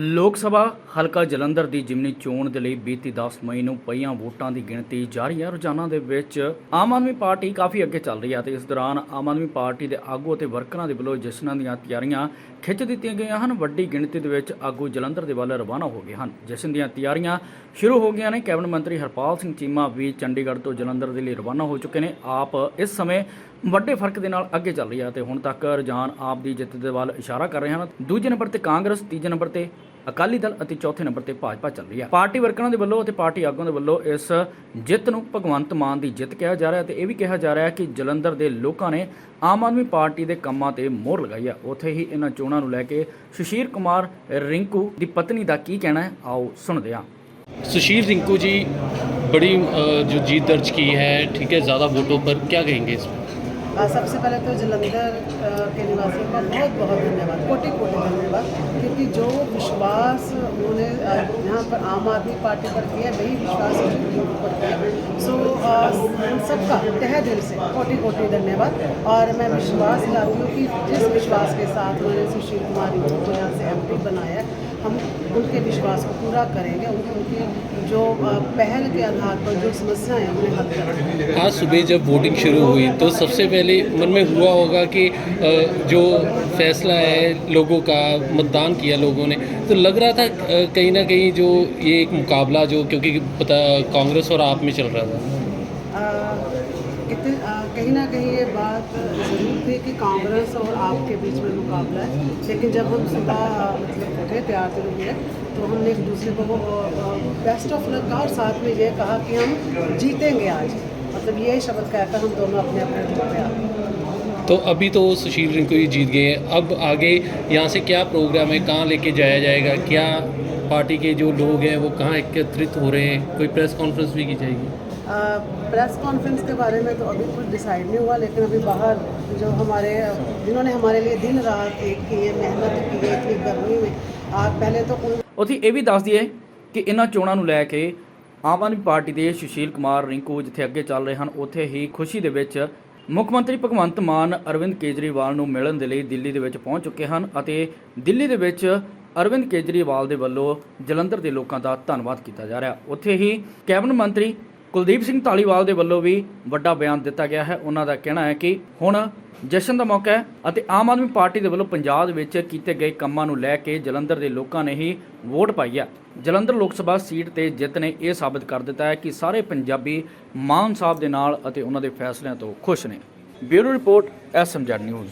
ਲੋਕ ਸਭਾ ਹਲਕਾ ਜਲੰਧਰ ਦੀ ਜਿਮਨੀ ਚੋਣ ਦੇ ਲਈ ਬੀਤੀ 10 ਮਈ ਨੂੰ ਪਈਆਂ ਵੋਟਾਂ ਦੀ ਗਿਣਤੀ ਜਾਰੀ ਹੈ। ਰੋਜ਼ਾਨਾ ਦੇ ਵਿੱਚ ਆਮ ਆਦਮੀ ਪਾਰਟੀ ਕਾਫੀ ਅੱਗੇ ਚੱਲ ਰਹੀ ਹੈ ਤੇ ਇਸ ਦੌਰਾਨ ਆਮ ਆਦਮੀ ਪਾਰਟੀ ਦੇ ਆਗੂ ਅਤੇ ਵਰਕਰਾਂ ਦੇ ਵੱਲੋਂ ਜਸ਼ਨਾਂ ਦੀਆਂ ਤਿਆਰੀਆਂ ਖਿੱਚ ਦਿੱਤੀਆਂ ਗਈਆਂ ਹਨ। ਵੱਡੀ ਗਿਣਤੀ ਦੇ ਵਿੱਚ ਆਗੂ ਜਲੰਧਰ ਦੇ ਵੱਲ ਰਵਾਨਾ ਹੋ ਗਏ ਹਨ। ਜਸ਼ਨ ਦੀਆਂ ਤਿਆਰੀਆਂ ਸ਼ੁਰੂ ਹੋ ਗਈਆਂ ਨੇ। ਕੈਬਨਿਟ ਮੰਤਰੀ ਹਰਪਾਲ ਸਿੰਘ ਚੀਮਾ ਵੀ ਚੰਡੀਗੜ੍ਹ ਤੋਂ ਜਲੰਧਰ ਦੇ ਲਈ ਰਵਾਨਾ ਹੋ ਚੁੱਕੇ ਨੇ। ਆਪ ਇਸ ਸਮੇਂ ਵੱਡੇ ਫ਼ਰਕ ਦੇ ਨਾਲ ਅੱਗੇ ਚੱਲ ਰਹੀ ਹੈ ਤੇ ਹੁਣ ਤੱਕ ਰੁਝਾਨ ਆਪ ਦੀ ਜਿੱਤ ਦੇ ਵੱਲ ਇਸ਼ਾਰਾ ਕਰ ਰਹੇ ਹਨ। ਦੂਜੇ ਨੰਬਰ ਤੇ ਕਾਂਗਰਸ, ਤੀਜੇ ਨੰਬਰ ਤੇ ਅਕਾਲੀ ਦਲ ਅਤੇ ਚੌਥੇ ਨੰਬਰ ਤੇ ਭਾਜਪਾ ਚੱਲ ਰਹੀ ਹੈ ਪਾਰਟੀ ਵਰਕਰਾਂ ਦੇ ਵੱਲੋਂ ਅਤੇ ਪਾਰਟੀ ਆਗੂਆਂ ਦੇ ਵੱਲੋਂ ਇਸ ਜਿੱਤ ਨੂੰ ਭਗਵੰਤ ਮਾਨ ਦੀ ਜਿੱਤ ਕਿਹਾ ਜਾ ਰਿਹਾ ਹੈ ਤੇ ਇਹ ਵੀ ਕਿਹਾ ਜਾ ਰਿਹਾ ਹੈ ਕਿ ਜਲੰਧਰ ਦੇ ਲੋਕਾਂ ਨੇ ਆਮ ਆਦਮੀ ਪਾਰਟੀ ਦੇ ਕੰਮਾਂ ਤੇ ਮੋਹਰ ਲਗਾਈ ਹੈ ਉੱਥੇ ਹੀ ਇਹਨਾਂ ਚੋਣਾਂ ਨੂੰ ਲੈ ਕੇ ਸੁਸ਼ੀਰ ਕੁਮਾਰ ਰਿੰਕੂ ਦੀ ਪਤਨੀ ਦਾ ਕੀ ਕਹਿਣਾ ਹੈ ਆਓ ਸੁਣਦੇ ਹਾਂ सुशील रिंकू जी बड़ी अ, जो जीत दर्ज की है ठीक है ज़्यादा वोटों पर क्या कहेंगे इसमें आ, सबसे पहले तो जलंधर के निवासियों का बहुत बहुत धन्यवाद कोटि कोटि धन्यवाद, क्योंकि जो विश्वास उन्होंने यहाँ पर आम आदमी पार्टी पर किया वही विश्वास पर किया सो उन सबका तहे दिल से कोटि कोटि धन्यवाद, और मैं विश्वास दिलाती हूँ कि जिस विश्वास के साथ उन्होंने सुशील कुमार को यहाँ से एमपी बनाया हम उनके विश्वास को पूरा करेंगे उनकी उनकी जो पहल के आधार पर जो समस्याएँ हैं उन्हें हल करेंगे। आज सुबह जब वोटिंग शुरू हुई तो सबसे पहले मन में हुआ होगा कि जो फैसला है लोगों का मतदान किया लोगों ने तो लग रहा था कहीं ना कहीं जो ये एक मुकाबला जो क्योंकि पता कांग्रेस और आप में चल रहा था। आ, इतने कहीं ना कहीं ये बात ज़रूर थी कि कांग्रेस और आपके बीच में मुकाबला है। लेकिन जब हम सुबह मतलब उठे, तैयार थे हुए तो हमने एक दूसरे को बेस्ट ऑफ़ लक कहा और साथ में ये कहा कि हम जीतेंगे आज। मतलब यही शब्द कहकर हम दोनों अपने अपने रूप गए। तो अभी तो सुशील रिंकू जी जीत गए हैं। अब आगे यहाँ से क्या प्रोग्राम है? कहाँ लेके जाया जाएगा? क्या पार्टी के जो लोग हैं, वो कहाँ एकत्रित हो रहे हैं? कोई प्रेस कॉन्फ्रेंस भी की जाएगी? प्रेस कॉन्फ्रेंस के बारे में तो अभी कुछ डिसाइड नहीं हुआ लेकिन अभी बाहर जो हमारे जिन्होंने हमारे लिए दिन रात एक की है मेहनत की है इतनी गर्मी में आप पहले तो उन ਉਥੇ ਇਹ ਵੀ ਦੱਸ ਦਈਏ ਕਿ ਇਹਨਾਂ ਚੋਣਾਂ ਨੂੰ ਲੈ ਕੇ ਆਮ ਆਦਮੀ ਪਾਰਟੀ ਦੇ ਸੁਸ਼ੀਲ ਕੁਮਾਰ ਰਿੰਕੂ ਜਿੱਥੇ ਅੱਗੇ ਚੱਲ ਰਹੇ ਹਨ ਉੱਥੇ ਹੀ ਖੁਸ਼ੀ ਦੇ ਵਿੱਚ ਮੁੱਖ ਮੰਤਰੀ ਭਗਵੰਤ ਮਾਨ ਅਰਵਿੰਦ ਕੇਜਰੀਵਾਲ ਨੂੰ ਮਿਲਣ ਦੇ ਲਈ ਦਿੱਲੀ ਦੇ ਵਿੱਚ ਪਹੁੰਚ ਚੁੱਕੇ ਹਨ ਅਤੇ ਦਿੱਲੀ ਦੇ ਵਿੱਚ ਅਰਵਿੰਦ ਕੇਜਰੀਵਾਲ ਦੇ ਵੱਲੋਂ ਜਲੰਧਰ ਦੇ ਲੋਕਾਂ ਦਾ ਧੰਨਵਾਦ ਕੀਤਾ ਜਾ ਰਿਹਾ ਉੱਥੇ ਹੀ ਕੈਬਨਿਟ ਮੰਤਰੀ ਕੁਲਦੀਪ ਸਿੰਘ ਧਾਲੀਵਾਲ ਦੇ ਵੱਲੋਂ ਵੀ ਵੱਡਾ ਬਿਆਨ ਦਿੱਤਾ ਗਿਆ ਹੈ। ਉਹਨਾਂ ਦਾ ਕਹਿਣਾ ਹੈ ਕਿ ਹੁਣ ਜਸ਼ਨ ਦਾ ਮੌਕਾ ਹੈ ਅਤੇ ਆਮ ਆਦਮੀ ਪਾਰਟੀ ਦੇ ਵੱਲੋਂ ਪੰਜਾਬ ਦੇ ਵਿੱਚ ਕੀਤੇ ਗਏ ਕੰਮਾਂ ਨੂੰ ਲੈ ਕੇ ਜਲੰਧਰ ਦੇ ਲੋਕਾਂ ਨੇ ਹੀ ਵੋਟ ਪਾਈ ਹੈ। ਜਲੰਧਰ ਲੋਕ ਸਭਾ ਸੀਟ ਤੇ ਜਿੱਤ ਨੇ ਇਹ ਸਾਬਤ ਕਰ ਦਿੱਤਾ ਹੈ ਕਿ ਸਾਰੇ ਪੰਜਾਬੀ ਮਾਨ ਸਾਹਿਬ ਦੇ ਨਾਲ ਅਤੇ ਉਹਨਾਂ ਦੇ ਫੈਸਲਿਆਂ ਤੋਂ ਖੁਸ਼ ਨੇ। Bureau report SMZ news.